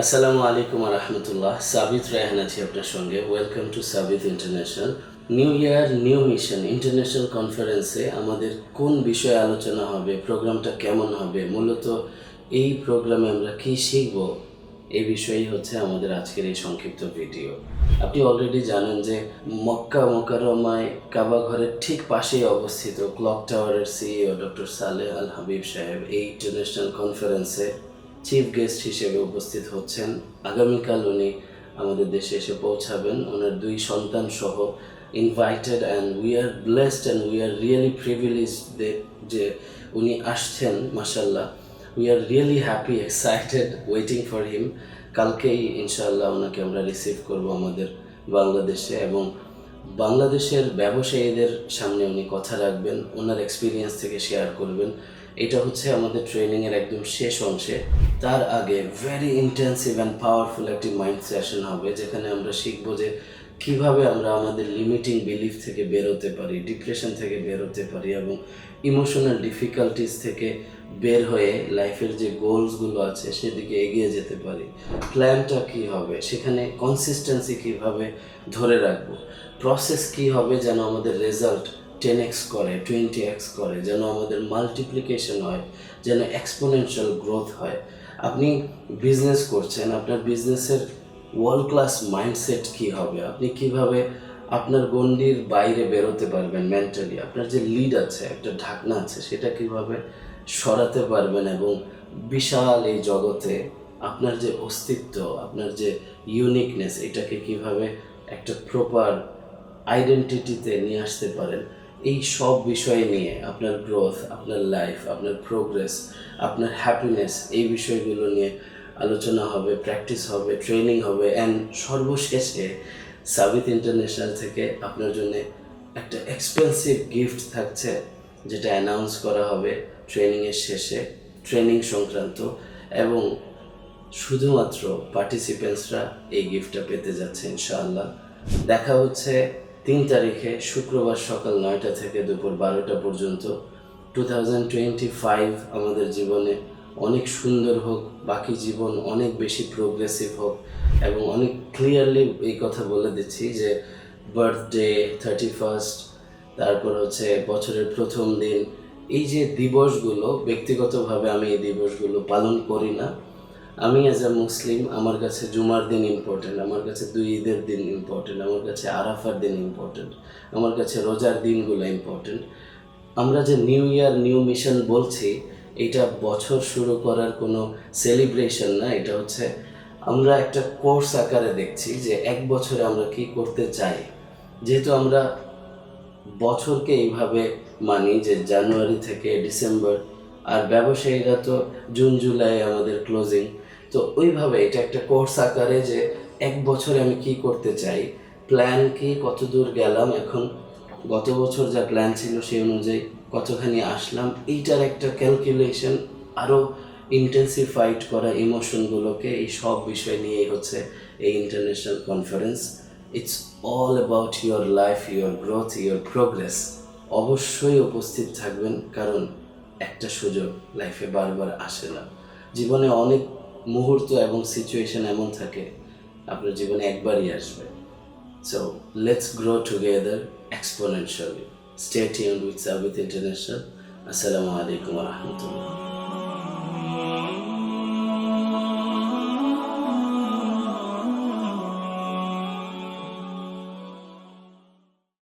আসসালামু আলাইকুম রহমতুল্লাহ সাবিত রায়হান আছি আপনার সঙ্গে। Welcome to Sabit international new year new mission international কনফারেন্সে আমাদের কোন বিষয়ে আলোচনা হবে, প্রোগ্রামটা কেমন হবে, মূলত এই প্রোগ্রামে আমরা কী শিখব, এই বিষয়েই হচ্ছে আমাদের আজকের এই সংক্ষিপ্ত ভিডিও। আপনি অলরেডি জানেন যে মক্কা মোকারমায় কাবা ঘরের ঠিক পাশেই অবস্থিত ক্লক টাওয়ারের সিইও ডক্টর সালেহ আল হাবিব সাহেব এই ইন্টারন্যাশনাল কনফারেন্সে চিফ গেস্ট হিসেবে উপস্থিত হচ্ছেন। আগামীকাল উনি আমাদের দেশে এসে পৌঁছাবেন। ওনার দুই সন্তান সহ invited and we are blessed and we are really privilege যে উনি আসছেন মাসাল্লাহ we are really happy excited waiting for him কালকেই ইনশাল্লাহ ওনাকে আমরা রিসিভ করব আমাদের বাংলাদেশে এবং বাংলাদেশের ব্যবসায়ীদের সামনে উনি কথা রাখবেন, ওনার এক্সপিরিয়েন্স থেকে শেয়ার করবেন। এটা হচ্ছে আমাদের ট্রেনিংয়ের একদম শেষ অংশে। তার আগে ভেরি ইন্টেন্সিভ অ্যান্ড পাওয়ারফুল একটি মাইন্ড সেশন হবে, যেখানে আমরা শিখব যে কীভাবে আমরা আমাদের লিমিটিং বিলিফ থেকে বেরোতে পারি ডিপ্রেশন থেকে বেরোতে পারি এবং ইমোশনাল ডিফিকাল্টিস থেকে বের হয়ে লাইফের যে গোলসগুলো আছে সেদিকে এগিয়ে যেতে পারি। প্ল্যানটা কী হবে? সেখানে কনসিস্টেন্সি কীভাবে ধরে রাখব? প্রসেস কী হবে যেন আমাদের রেজাল্ট টেন এক্স করে টোয়েন্টি এক্স করে, যেন আমাদের মাল্টিপ্লিকেশন হয়, যেন এক্সপোনেনশিয়াল গ্রোথ হয়? আপনি বিজনেস করছেন, আপনার বিজনেসের ওয়ার্ল্ড ক্লাস মাইন্ডসেট কি হবে? আপনি কীভাবে আপনার গণ্ডির বাইরে বেরোতে পারবেন মেন্টালি আপনার যে লিড আছে, একটা ঢাকনা আছে, সেটা কীভাবে সরাতে পারবেন এবং বিশাল এই জগতে আপনার যে অস্তিত্ব, আপনার যে ইউনিকনেস এটাকে কীভাবে একটা প্রপার আইডেন্টিটিতে নিয়ে আসতে পারেন? এই সব বিষয় নিয়ে আপনার গ্রোথ আপনার লাইফ আপনার প্রোগ্রেস আপনার হ্যাপিনেস এই বিষয়গুলো নিয়ে আলোচনা হবে প্র্যাকটিস হবে ট্রেনিং হবে অ্যান্ড সর্বশেষে সাবিত ইন্টারন্যাশনাল থেকে আপনার জন্য একটা এক্সপেন্সিভ গিফট থাকছে যেটা অ্যানাউন্স করা হবে ট্রেনিংয়ের শেষে ট্রেনিং সংক্রান্ত এবং শুধুমাত্র পার্টিসিপেন্টসরা এই গিফটটা পেতে যাচ্ছে ইনশাআল্লাহ। দেখা হচ্ছে তিন তারিখে শুক্রবার সকাল নয়টা থেকে দুপুর বারোটা পর্যন্ত। টু থাউজেন্ড টোয়েন্টি ফাইভ আমাদের জীবনে অনেক সুন্দর হোক, বাকি জীবন অনেক বেশি প্রোগ্রেসিভ হোক এবং অনেক ক্লিয়ারলি এই কথা বলে দিচ্ছি যে বার্থডে থার্টি ফার্স্ট তারপর হচ্ছে বছরের প্রথম দিন, এই যে দিবসগুলো, ব্যক্তিগতভাবে আমি এই দিবসগুলো পালন করি না। আমি অ্যাজ এ মুসলিম আমার কাছে জুমার দিন ইম্পর্টেন্ট আমার কাছে দুই ঈদের দিন ইম্পর্টেন্ট আমার কাছে আরাফার দিন ইম্পর্টেন্ট আমার কাছে রোজার দিনগুলো ইম্পর্টেন্ট আমরা যে নিউ ইয়ার নিউ মিশন বলছি এটা বছর শুরু করার কোনো সেলিব্রেশন না, এটা হচ্ছে আমরা একটা কোর্স আকারে দেখছি যে এক বছরে আমরা কি করতে চাই। যেহেতু আমরা বছরকে এইভাবে মানি যে জানুয়ারি থেকে ডিসেম্বর, আর ব্যবসায়ীরা তো জুন, জুলাই আমাদের ক্লোজিং তো ওইভাবে এটা একটা কোর্স আকারে যে এক বছরে আমি কি করতে চাই প্ল্যান কি কত দূর গেলাম, এখন গত বছর যা প্ল্যান ছিল সেই অনুযায়ী কতখানি আসলাম, এইটার একটা ক্যালকুলেশন আরও ইন্টেন্সিফাইড করা ইমোশনগুলোকে এই সব বিষয় নিয়েই হচ্ছে এই international conference it's all about your life your growth your progress অবশ্যই উপস্থিত থাকবেন, কারণ একটা সুযোগ লাইফে বারবার আসে না। জীবনে অনেক মুহূর্ত এবং সিচুয়েশন এমন থাকে, আপনার জীবনে একবারই আসবে। So let's grow together exponentially. Stay tuned with Sabit International. Assalamu alaikum wa rahmatullah.